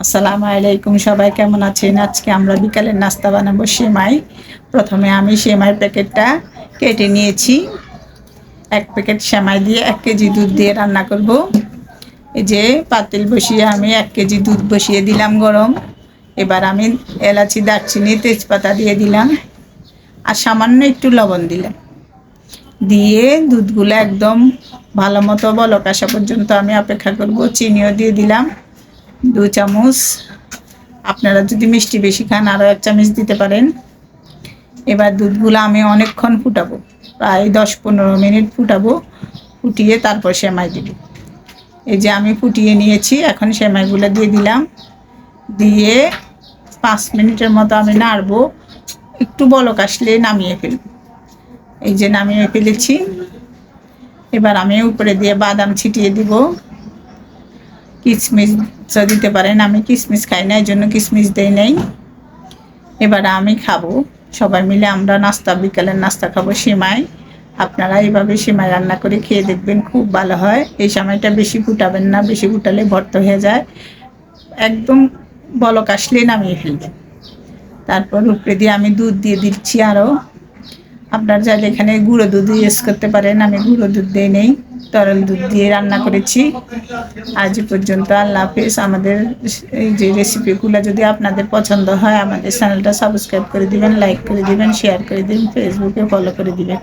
আসসালামু আলাইকুম, সবাই কেমন আছেন? আজকে আমরা বিকালের নাস্তা বানাবো সেমাই। প্রথমে আমি সেমাই প্যাকেটটা কেটে নিয়েছি। এক প্যাকেট সেমাই দিয়ে এক কেজি দুধ দিয়ে রান্না করব। এই যে পাতিল বসিয়ে আমি এক কেজি দুধ বসিয়ে দিলাম গরম। এবার আমি এলাচি, দারচিনি, তেজপাতা দিয়ে দিলাম আর সামান্য একটু লবণ দিলাম। দিয়ে দুধগুলো একদম ভালো মতো বলক আসা পর্যন্ত আমি অপেক্ষা করব। চিনিও দিয়ে দিলাম। দু চামচ। আপনারা যদি মিষ্টি বেশি খান আরও এক চামচ দিতে পারেন। এবার দুধগুলো আমি অনেকক্ষণ ফুটাবো, প্রায় দশ পনেরো মিনিট ফুটাবো। ফুটিয়ে তারপর সেমাই দিব। এই যে আমি ফুটিয়ে নিয়েছি, এখন সেমাইগুলো দিয়ে দিলাম। দিয়ে পাঁচ মিনিটের মতো আমি নাড়বো। একটু বলক আসলে নামিয়ে ফেলব। এই যে নামিয়ে ফেলেছি। এবার আমি উপরে দিয়ে বাদাম ছিটিয়ে দিব। কিশমিশ দিতে পারেন। আমি কিশমিশ খাই না এই জন্য কিশমিশ দেই নাই। এবার আমি খাব। সবাই মিলে আমরা নাস্তা, বিকালের নাস্তা খাব সেমাই। আপনারা এইভাবে সেমাই রান্না করে খেয়ে দেখবেন, খুব ভালো হয়। এই সময়টা বেশি ফুটাবেন না, বেশি ফুটালে ভর্ত হয়ে যায়। একদম বলক আসলে নামিয়ে ফেলবেন। তারপর উপরে দিয়ে আমি দুধ দিয়ে দিচ্ছি আরও আপনার চাইলে এখানে গুঁড়ো দুধ ইউজ করতে পারেন। আমি গুঁড়ো দুধ দিয়ে নেই, তরল দুধ দিয়ে রান্না করেছি। আজ পর্যন্ত আল্লাহ হাফিজ। আমাদের এই যে রেসিপিগুলো যদি আপনাদের পছন্দ হয়, আমাদের চ্যানেলটা সাবস্ক্রাইব করে দিবেন লাইক করে দিবেন শেয়ার করে দিবেন ফেসবুকে ফলো করে দিবেন।